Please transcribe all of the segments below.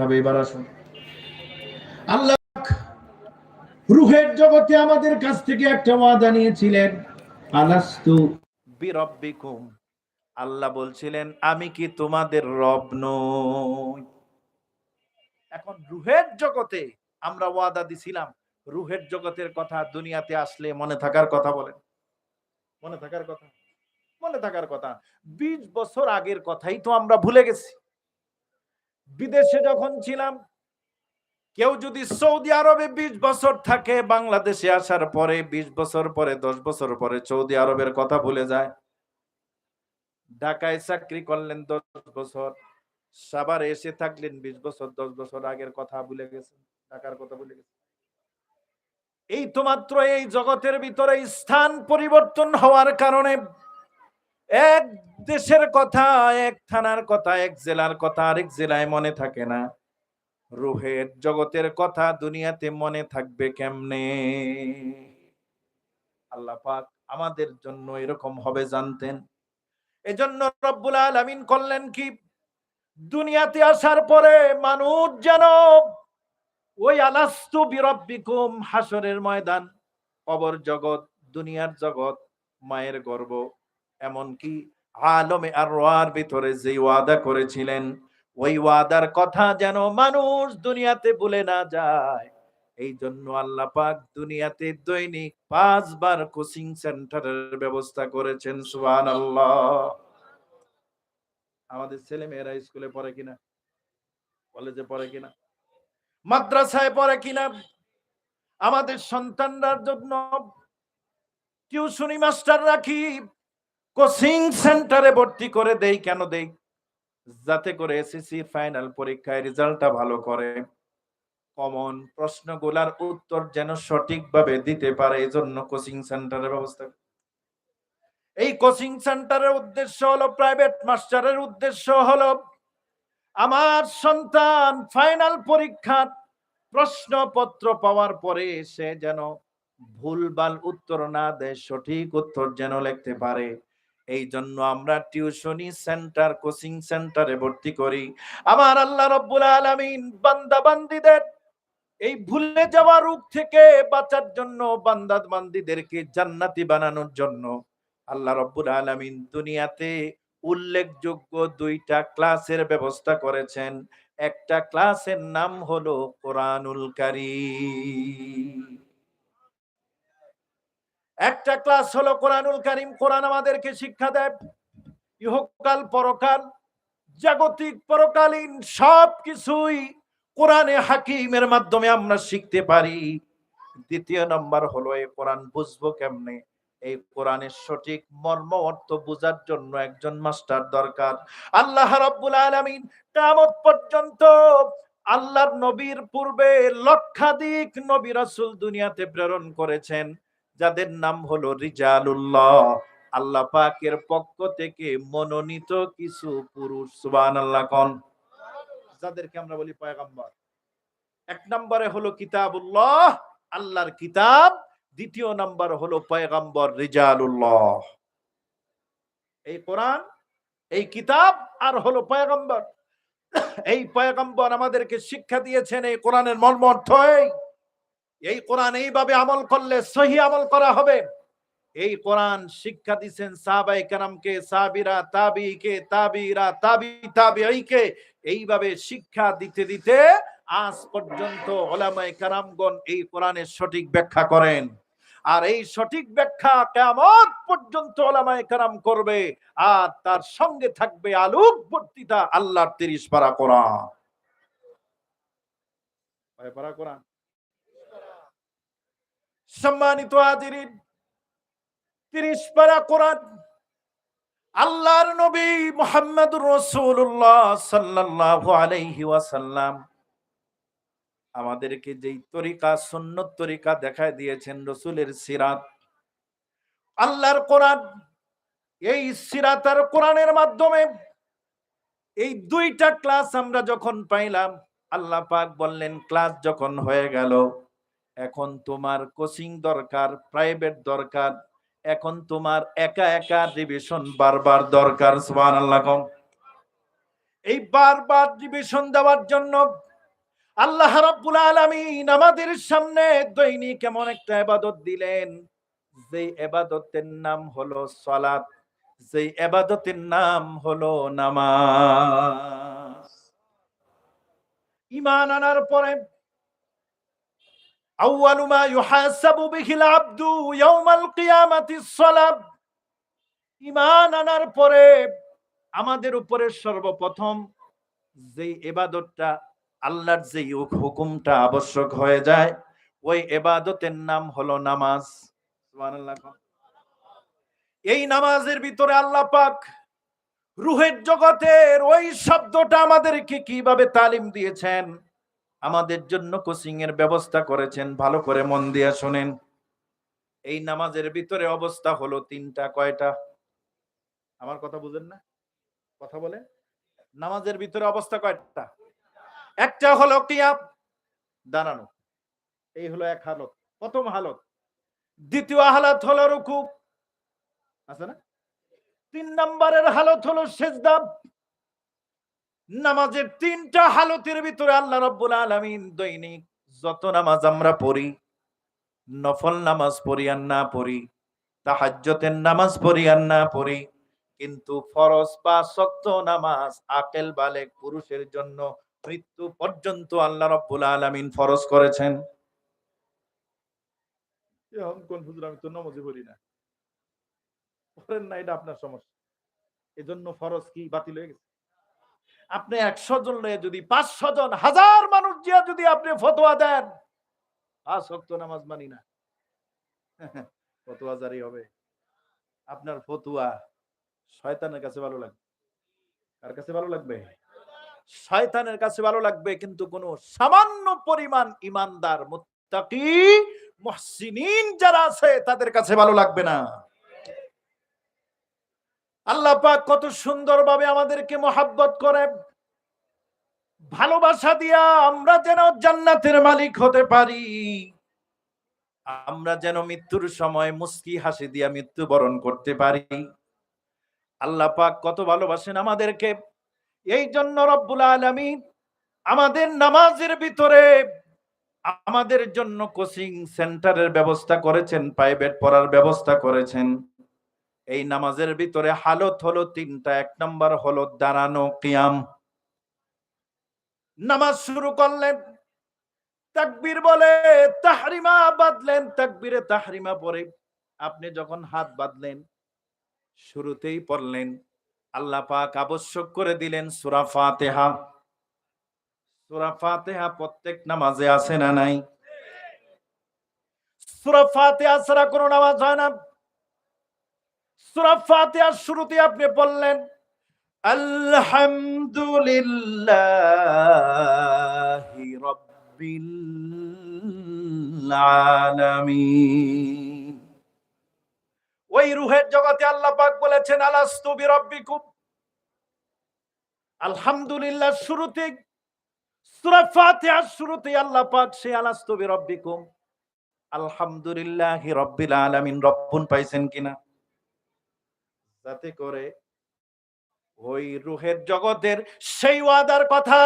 পাঠাবে এবার আসুন। আল্লাহ রুহের জগতে আমাদের কাছ থেকে একটা ওয়াদা নিয়েছিলেন, আলাস্তু বিরব্বিকুম আল্লাহ বলছিলেন, আমি কি তোমাদের রব নই? এখন রুহের জগতে আমরা ওয়াদা দিছিলাম, রুহের জগতের কথা দুনিয়াতে আসলে মনে থাকার কথা বলেন। মনে থাকার কথা? মনে থাকার কথা। বিশ বছর আগের কথাই তো আমরা ভুলে গেছি। বিদেশে যখন ছিলাম, কেউ যদি সৌদি আরবে বিশ বছর থাকে বাংলাদেশে আসার পরে, বিশ বছর পরে, দশ বছর পরে সৌদি আরবের কথা ভুলে যায়। ঢাকায় চাকরি করলেন দশ বছর সাবার এসে থাকলেন বিশ বছর, দশ বছর আগের কথা ভুলে গেছেন, ঢাকার কথা ভুলে গেছেন। এই তো মাত্র এই জগতের ভিতরে স্থান পরিবর্তন হওয়ার কারণে এক দেশের কথা, এক থানার কথা, এক জেলার কথা, আরেক জেলায় মনে থাকে না। রুহের জগতের কথা দুনিয়াতে মনে থাকবে কেমনে? আল্লাহ পাক আমাদের জন্য এরকম হবে জানতেন। এজন্য রব্বুল আলামিন করলেন কি? দুনিয়াতে আসার পরে মানুষ যেন ওই আলাস্তু বিরব্বিকুম হাসরের ময়দান কবর জগৎ, দুনিয়ার জগৎ, মায়ের গর্ব এমনকি আলমে আর ভিতরে যে ওয়াদা করেছিলেন, ওই ওয়াদার কথা যেন মানুষ দুনিয়াতে ভুলে না যায়। এই জন্য আল্লাহ পাক দুনিয়াতে দৈনিক পাঁচবার কোচিং সেন্টারের ব্যবস্থা করেছেন, সুবহানাল্লাহ। আমাদের ছেলে মেয়েরা স্কুলে পড়ে কিনা? কলেজে পড়ে কিনা? মাদ্রাসায় পড়ে কিনা? আমাদের সন্তানরার জন্য টিউশনি মাস্টার রাখি কোচিং সেন্টারে ভর্তি করে দেই, কেন দেই? যাতে করে এসএসসি ফাইনাল পরীক্ষায় রেজাল্টটা ভালো করে। কমন প্রশ্নগুলার উত্তর যেন সঠিকভাবে দিতে পারে এই জন্য কোচিং সেন্টারের ব্যবস্থা। এই কোচিং সেন্টারের উদ্দেশ্য হলো, প্রাইভেট মাস্টারের উদ্দেশ্য হলো, আমার সন্তান ফাইনাল পরীক্ষার প্রশ্নপত্র পাওয়ার পরে সে যেন ভুলভাল উত্তর না দেয়, সঠিক উত্তর যেন লিখতে পারে। এই জন্য আমরা টিউশনি সেন্টার, কোচিং সেন্টারে ভর্তি করি। আমার আল্লাহ রব্বুল আলমিন বান্দা বান্দিদের এই ভুলে যাওয়া রূপ থেকে বাঁচার জন্য বান্দা বান্দিদেরকে জান্নাতি বানানোর জন্য আল্লাহ রব্বুল আলমিন দুনিয়াতে উল্লেখযোগ্য দুইটা ক্লাসের ব্যবস্থা করেছেন। একটা ক্লাসের নাম হলো কোরআনুল কারীম। একটা ক্লাস হলো কোরআনুল করিম, কোরআন আমাদেরকে শিক্ষা দেয়। ইহকাল, পরকাল, জাগতিক, পরকালীন সব কিছুই কোরআনে হাকিমের মাধ্যমে আমরা শিখতে পারি। দ্বিতীয় নম্বর হলো, এই কোরআন বুঝব কেমনে? এই কোরআনের সঠিক মর্ম অর্থ বোঝার জন্য একজন মাস্টার দরকার। আল্লাহ রাব্বুল আলামিন কিয়ামত পর্যন্ত আল্লাহর নবীর পূর্বে লক্ষাধিক নবী রাসূল দুনিয়াতে প্রেরণ করেছেন। যাদের নাম হলো রিজালুল্লাহ, আল্লাহ পাকের পক্ষ থেকে মনোনীত কিছু পুরুষ সুবান আল্লাহ কন। যাদেরকে আমরা বলি পয়গম্বর। এক নম্বরে হলো কিতাবুল্লাহ, আল্লাহর কিতাব। দ্বিতীয় নম্বর হলো পয়গম্বর রিজালুল্লাহ। এই কোরআন, এই কিতাব আর হলো পয়গম্বর। এই পয়গম্বর আমাদেরকে শিক্ষা দিয়েছেন এই কোরআনের মর্ম অর্থ এই কোরআন এইভাবে আমল করলে সহি আমল করা হবে। এই কোরআন শিক্ষা দিচ্ছেন সাহাবাই কারামকে সাবিরা তাবিকে তাবিরা তাবি তাবিকে এইভাবে শিক্ষা দিতে দিতে আজ পর্যন্ত ওলামায়ে কারামগণ এই কোরআনের সঠিক ব্যাখ্যা করেন। আর এই সঠিক ব্যাখ্যা কেমন পর্যন্ত ওলামায়ে কারাম করবে। আর তার সঙ্গে থাকবে আলোক বর্তিতা আল্লাহর তিরিশ পারা কোরআন। পারা কোরআন? সম্মানিত হাজিরিন, তিরিশ পারা কোরআন, আল্লাহর নবী মোহাম্মদ রসুল্লাহ সাল্লাল্লাহু আলাইহি ওয়াসাল্লাম আমাদেরকে যেই তরিকা, সুন্নত তরিকা দেখায় দিয়েছেন রসুলের সিরাত। আল্লাহর কোরআন, এই সিরাত আর কোরআনের মাধ্যমে এই দুইটা ক্লাস আমরা যখন পাইলাম, আল্লাহ পাক বললেন, ক্লাস যখন হয়ে গেল এখন তোমার কোচিং দরকার প্রাইভেট দরকার, এখন তোমার একা একা ডিভিশন বারবার দরকার, সুবহানাল্লাহ কম। এই বারবার ডিভিশন দেওয়ার জন্য আল্লাহ রাব্বুল আলামিন আমাদের সামনে দৈনিক এমন একটা ইবাদত দিলেন যে ইবাদতের নাম হলো সালাত যে ইবাদতের নাম হলো নামাজ। ঈমান আনার পরে আউয়ালু মা ইউহাসাবু বিহিল আবদু ইয়াউমাল কিয়ামাতিস সালাত আনার পরে আমাদের উপরে সর্বপ্রথম যে এবাদতটা, আল্লাহর যে হুকুমটা আবশ্যক হয়ে যায়, ওই এবাদতের নাম হলো নামাজ। এই নামাজের ভিতরে আল্লাহ পাক রুহের জগতের ওই শব্দটা আমাদেরকে কীভাবে তালিম দিয়েছেন? আমাদের জন্য কোচিং এর ব্যবস্থা করেছেন, ভালো করে মন দিয়ে শোনেন। এই নামাজের ভিতরে অবস্থা হলো তিনটা, কয়টা? আমার কথা বুঝেন না? কথা বলে নামাজের ভিতরে অবস্থা কয়টা? একটা হলো কিয়াম, দাঁড়ানো। এই হলো এক হালত, প্রথম হালত। দ্বিতীয় হালত হলো রুকু। আছে না? তিন নম্বরের হালত হলো সেজদা। নামাজের তিনটা হালতের ভিতরে আল্লাহ রাব্বুল আলামিন দৈনিক যত নামাজ আমরা পড়ি, নফল নামাজ পড়ি আর না পড়ি তাহাজ্জতের নামাজ পড়ি আর না পড়ি, কিন্তু ফরজ বা শক্ত নামাজ আকেল বালেক পুরুষের জন্য মৃত্যু পর্যন্ত আল্লাহ রাব্বুল আলামিন ফরজ করেছেন। আমি তো নামাজই পড়ি না। পড়েন না, এটা আপনার সমস্যা। এজন্য ফরজ কি বাতিল হয়ে গেছে? আপনি একশো জন লয়ে যদি পাঁচশো জন, হাজার মানুষ দিয়া যদি আপনি ফতোয়া দেন আজ শক্ত নামাজ মানি না। ফতোয়া জারি হবে। আপনার ফতুয়া শয়তানের কাছে ভালো লাগবে। কার কাছে ভালো লাগবে? শয়তানের কাছে ভালো লাগবে, কিন্তু কোন সামান্য পরিমাণ ইমানদার, মুত্তাকি, মুহসিনিন যারা আছে, তাদের কাছে ভালো লাগবে না। আল্লাহ পাক কত সুন্দরভাবে আমাদেরকে মোহাব্বত করে। ভালোবাসা দিয়া আমরা যেন জান্নাতের মালিক হতে পারি। আমরা যেন মৃত্যুর সময় মুস্কি হাসি দিয়া মৃত্যুবরণ করতে পারি। আল্লাহ পাক কত ভালোবাসেন আমাদেরকে। এই জন্য রব্বুল আলামিন আমাদের নামাজের ভিতরে আমাদের জন্য কোচিং সেন্টারের ব্যবস্থা করেছেন, প্রাইভেট পড়ার ব্যবস্থা করেছেন। এই নামাজের ভিতরে হালত হলো তিনটা, এক নম্বর হলো দাঁড়ানো কিয়াম। নামাজ শুরু করলেন, তাকবীর বলে, তাহরিমা বাঁধলেন, তাকবীরে তাহরিমা পরে আপনি যখন হাত বাঁধলেন, শুরুতেই পড়লেন, আল্লাহ পাক আবশ্যক করে দিলেন সূরা ফাতিহা। সূরা ফাতিহা প্রত্যেক নামাজে আছে না নাই? সূরা ফাতিহা কোনো নামাজ হয় না। সূরা শুরুতে আপনি বললেন, আলহামদুলিল্লাহি আলামিন। ওই রুহের জগতে আল্লাহ পাক বলেছেন, আলাস্তু বিরাব্বিকুম। আলহামদুলিল্লাহ শুরুতে, সূরা ফাতিহার শুরুতে আল্লাহ পাক সে, আলাস্তু বিরাব্বিকুম। আলহামদুলিল্লাহি রাব্বিল আলামিন পাইছেন কিনা? যাতে করে ওই রুহের জগতের সেই ওয়াদার কথা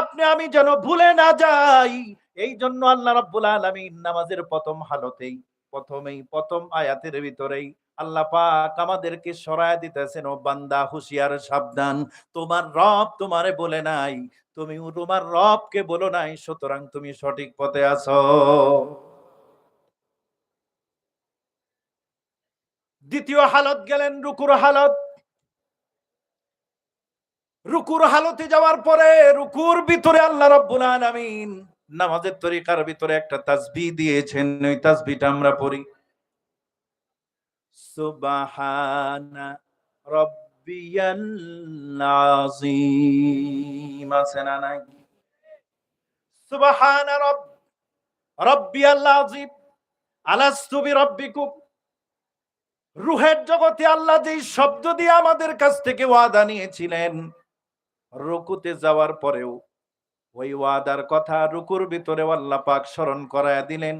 আপনি আমি যেন ভুলে না যাই। এই জন্য আল্লাহ রাব্বুল আলামিন নামাজের প্রথম হালতেই, প্রথমেই প্রথম আয়াতের ভিতরেই আল্লাহ পাক আমাদেরকে সরায় দিতেছেন, ও বান্দা হুশিয়ার সাবধান, তোমার রব তোমারে বলে নাই, তুমি তোমার রবকে বলো নাই, সুতরাং তুমি সঠিক পথে আছো। দ্বিতীয় হালত গেলেন রুকুর হালত। রুকুর হালতে যাওয়ার পরে রুকুর ভিতরে আল্লাহ রাব্বুল আলামিন নামাজের তরিকার ভিতরে একটা তাসবিহ দিয়েছেন। ওই তাসবিহটা আমরা পড়ি। সুবাহানা রাব্বিয়াল আযীম। আছে না নাই? সুবহানা রব রাব্বিয়াল আযীম। আলাস্তু বিরাব্বিকুম। রুহের জগতে আল্লাহ যেই শব্দ দিয়ে আমাদের কাছ থেকে ওয়াদা নিয়েছিলেন, রুকুতে যাওয়ার পরেও ওই ওয়াদার কথা রুকুর ভিতরে আল্লাহ পাক স্মরণ করায় দিলেন।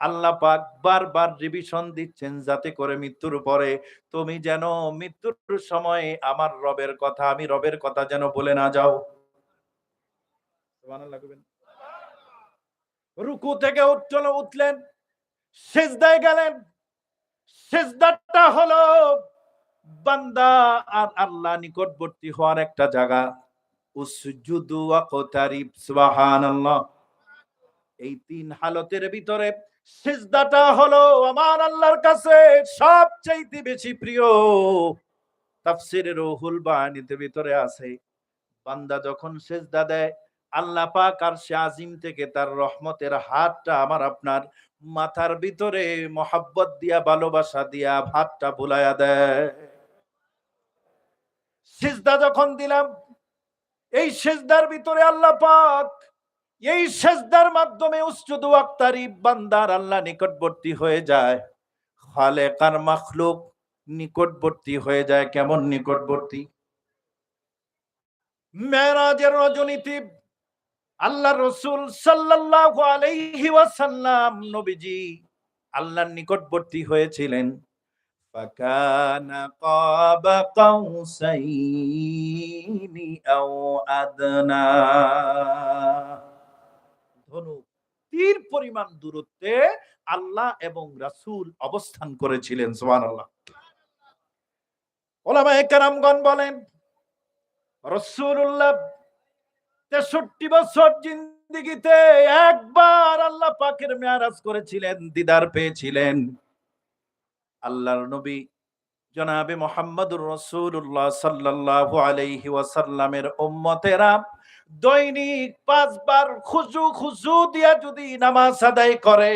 আল্লাহ পাক বারবার রিভিশন দিচ্ছেন যাতে করে মৃত্যুর পরে তুমি যেন মৃত্যুর সময় আমার রবের কথা, আমি রবের কথা যেন বলে না যাও। রুকু থেকে উঠল উঠলেন, সেজদায় গেলেন সেজদাটা হলো বান্দা আর আল্লাহ নিকটবর্তী হওয়ার একটা জায়গা। এই তিন হালতের ভিতরে সিজদাটা হলো আমার আল্লাহর কাছে সবচাইতে বেশি প্রিয়। তাফসিরে রুহুল বায়ানিতে ভিতরে আছে, বান্দা যখন সেজদা দেয়, আল্লাহ পাক আর সে আজিম থেকে তার রহমতের হাতটা আমার আপনার মাথার ভিতরে মহাব্বত দিয়া, ভালোবাসা দিয়া ভাতটা বুলায়া দেয়। সিজদা যখন দিলাম, এই সেজদার ভিতরে আল্লাহ পাক, এই সেজদার মাধ্যমে উসজুদু আক্তারি বান্দার আল্লাহ নিকটবর্তী হয়ে যায়। খালেকার মাখলুক নিকটবর্তী হয়ে যায়, কেমন নিকটবর্তী? মেরাজের রজনীতি আল্লাহ রসুল সাল্লাল্লাহু আলাইহি ওয়াসাল্লাম নবীজি আল্লাহর নিকটবর্তী হয়েছিলেন। তীর পরিমাণ দূরত্বে আল্লাহ এবং রাসূল অবস্থান করেছিলেন, সুবহানাল্লাহ। ওলামায়ে কেরামগণ বলেন রসুল্লাহ তেষট্টি বছর জিন্দিগিতে একবার আল্লাহ পাকের মেয়ারাজ করেছিলেন, দিদার পেয়েছিলেন। আল্লাহর নবী জনাবে মোহাম্মদুর রসুল্লাহ সাল্লাল্লাহু আলাইহি ওয়াসাল্লামের উম্মতেরা দৈনিক পাঁচবার খুজু খুজু দিয়া যদি নামাজ আদায় করে,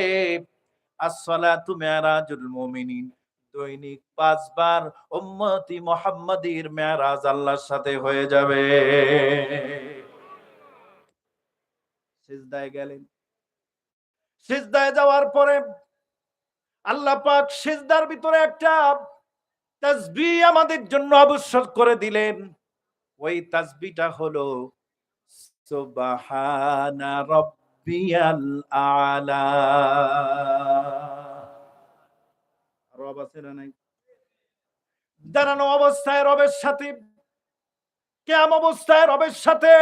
আসসালাতু মিরাজুল মুমিনিন। দৈনিক পাঁচবার উম্মতি মোহাম্মদীর মেরাজ আল্লাহর সাথে হয়ে যাবে। সিজদায় গেলেন। সিজদায় যাওয়ার পরে আল্লাহ পাক সিজদার ভিতরে একটা তাসবিহ আমাদের জন্য আবশ্যক করে দিলেন। ওই তাসবিহটা হলো, সুবহানা রাব্বিয়াল আলা। রব আছে না নাই? দাঁড়ানো অবস্থায় রবের সাথে কেম অবস্থায় রবের সাথে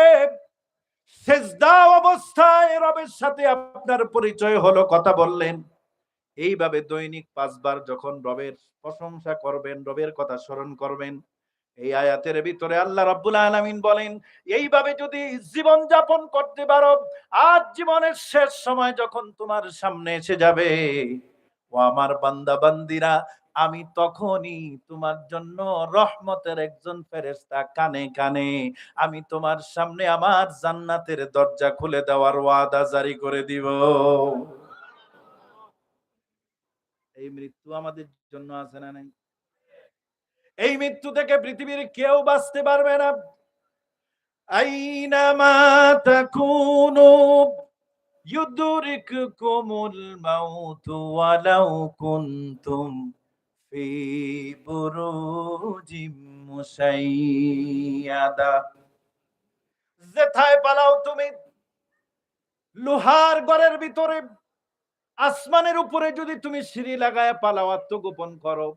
সেজদা অবস্থায় রবের সাথে আপনার পরিচয় হলো, কথা বললেন। এইভাবে দৈনিক পাঁচবার যখন রবের প্রশংসা করবেন, রবের কথা স্মরণ করবেন, এই আয়াতের ভিতরে আল্লাহ রাব্বুল আলামিন বলেন, এইভাবে যদি জীবন যাপন করতে পারো, আজ জীবনের শেষ সময় যখন তোমার সামনে এসে যাবে, ও আমার বান্দা বান্দিরা আমি তখনই তোমার জন্য রহমতের একজন ফেরেশতা কানে কানে আমি তোমার সামনে আমার জান্নাতের দরজা খুলে দেওয়ার ওয়াদা জারি করে দিব। এই মৃত্যু আমাদের জন্য আছে না নাই? এই মৃত্যু থেকে পৃথিবীর কেউ বাঁচতে পারবে না। আইনামা তাকুনু মাউতু ওয়ালাউ কুনতুম যেথায় পালাও তুমি। লোহার ঘরের ভিতরে, আসমানের উপরে যদি তুমি সিঁড়ি লাগায় পালাও, আত্মগোপন করো।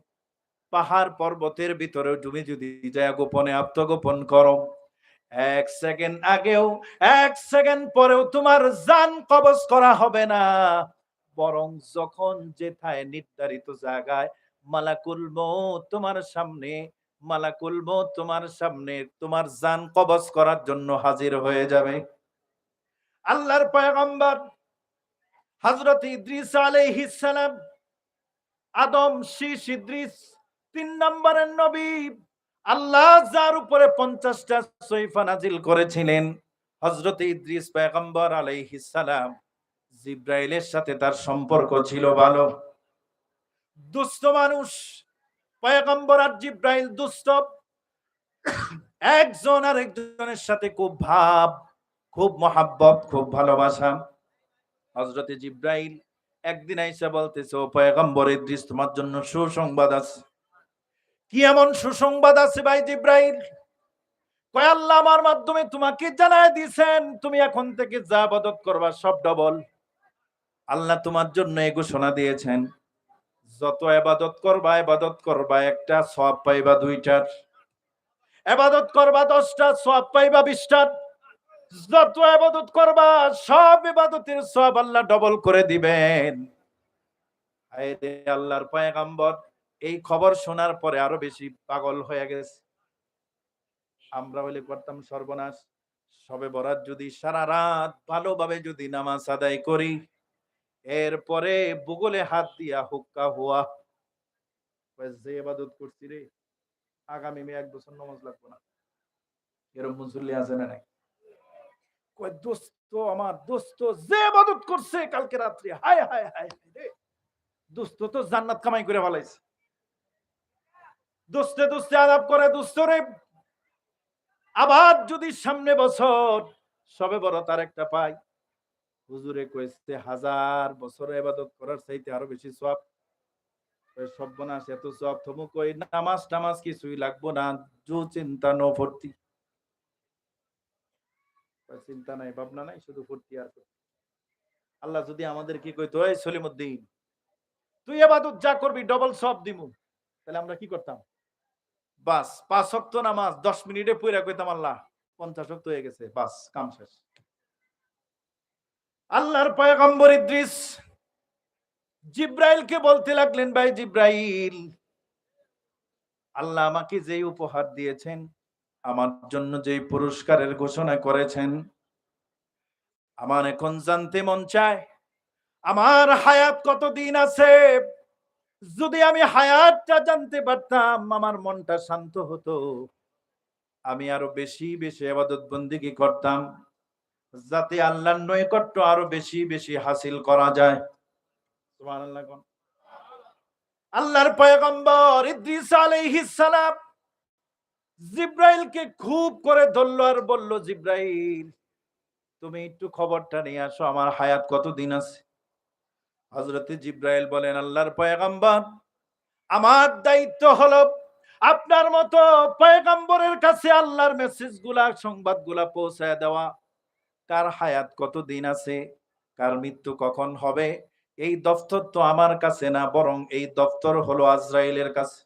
পাহাড় পর্বতের ভিতরে তুমি যদি যায় গোপনে আত্মগোপন করো। এক সেকেন্ড আগেও, এক সেকেন্ড পরেও তোমার জান কবজ করা হবে না। বরং যখন যেথায় নির্ধারিত জায়গায় মালাকুল মৌত তোমার সামনে, মালাকুল মৌত তোমার সামনে, তোমার জান কবজ করার জন্য হাজির হয়ে যাবে। আল্লাহর পয়গম্বর হযরত ইদ্রিস আলাইহিস আদম, শীষ, ইদ্রিস, তিন নম্বরের নবী, আল্লাহ যার উপরে পঞ্চাশটা সৈফা নাজিল করেছিলেন হজরত ইদ্রিস পয়গম্বর আলাইহিস সালাম জিব্রাইলের সাথে তার সম্পর্ক ছিল ভালো। দুষ্ট মানুষ। পয়গম্বর আর জিব্রাইল দুষ্ট। একজন আর একজনের সাথে খুব ভাব, খুব মহাব্বত, খুব ভালোবাসা। হজরতে জিব্রাইল একদিন আইসা বলতেছে, ও পয়গম্বর ইদ্রিস তোমার জন্য সুসংবাদ আছে। কি এমন সুসংবাদ আছে ভাই জিব্রাইল? আল্লাহ আমার মাধ্যমে তোমাকে জানায় দিয়েছেন, তুমি এখন থেকে যা আবাদত করবা সব ডবল। আল্লাহ তোমার জন্য এই ঘোষণা দিয়েছেন। যত এবাদত করবা এবাদত করবা, একটা সব পাইবা দুইটার এবাদত করবা দশটা সব পাইবা বিশটার যত এবাদত করবা, সব এবাদতের সব আল্লাহ ডবল করে দিবেন। আল্লাহর পয়গাম্বর, এই খবর শোনার পরে আরও বেশি পাগল হয়ে গেছে। আমরা হলে করতাম সর্বনাশ। সবে বরাত যদি সারা রাত ভালোভাবে যদি নামাজ আদায় করি এরপরে বুগলে হাত দিয়া হুক্কা হুয়া। যে ইবাদত করছি রে, আগামী মে এক বছর নামাজ লাগবে না। এরকম মুসল্লি আছে না নাই? কয়, দোস্ত আমার, দোস্ত যে ইবাদত করছে কালকে রাত্রি হায় হায় হায় রে। দোস্ত তো জান্নাত কামাই করে ফেলাইছে। দোস্তে দোস্তে আদাব করে, দোস্ত রে। আবার যদি সামনে বছর সবে বড় তার একটা পাই হুজুরে কইছে, হাজার বছর ইবাদত করার চাইতে আরও বেশি সব সর্বনাশ, এত সব থমু কই? নামাজ টামাজ কিছুই লাগবো না, জো চিন্তা নো ভর্তি। চিন্তা নাই, ভাবনা নাই, শুধু ফুর্তি আর আল্লাহ যদি আমাদের কি কইতো, এই সলিমুদ্দিন, তুই এবাদত যা করবি ডবল সব দিমু। তাহলে আমরা কি করতাম? বাস, পাঁচ সপ্ত নামাজ, দশ মিনিটে পুরা কইতাম, আল্লাহ, পঞ্চাশ সপ্ত হয়ে গেছে, বাস, কাম শেষ। আল্লাহর পয়গম্বর ইদ্রিস, জিব্রাইলকে বলতে লাগলেন, ভাই জিব্রাইল, আল্লাহ আমাকে যেই উপহার দিয়েছেন, আমার জন্য যেই পুরস্কারের ঘোষণা করেছেন, আমার এখন জানতে মন চায়, আমার হায়াত কতদিন আছে? যদি আমি হায়াতটা জানতে পারতাম, আমার মনটা শান্ত হতো। আমি আরও বেশি বেশি আবাদত বন্দিগি করতাম। যাতে আল্লাহর নৈকট্য আরও বেশি বেশি হাসিল করা যায়। আল্লাহর পয়গম্বর ইদ্রিস আলাইহিস জিব্রাইলকে খুব করে ধরলো আর বলল, জিব্রাইল, তুমি একটু খবরটা নিয়ে আসো, আমার হায়াত কতদিন আছে? হজরতে জিব্রাইল বলেন, আল্লাহর পয়গম্বর, আমার দায়িত্ব হলো আপনার মতো পয়গম্বরের কাছে আল্লাহর মেসেজগুলা সংবাদগুলা পৌঁছায় দেওয়া। কার হায়াত কতদিন আছে? কার মৃত্যু কখন হবে? এই দফতর তো আমার কাছে না, বরং এই দফতর হলো আজরাইলের কাছে।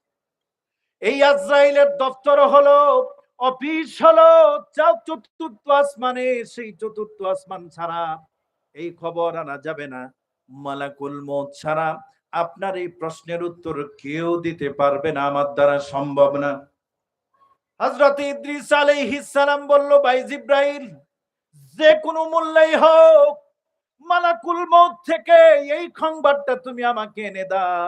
এই আজরাইলের দফতর হলো, অফিস হলো চা- চতুর্থ আসমানে, সেই চতুর্থ আসমান ছাড়া এই খবর আনা যাবে না, মালাকুল মত ছাড়া। আপনার এই প্রশ্নের উত্তর কেউ দিতে পারবে না, আমার দ্বারা সম্ভব না। হযরত ইদ্রিস আলাইহিস সালাম বলল, ভাই জিব্রাইল যে কোনো মূল্যেই হোক মালাকুল মত থেকে এই সংবাদটা তুমি আমাকে এনে দাও।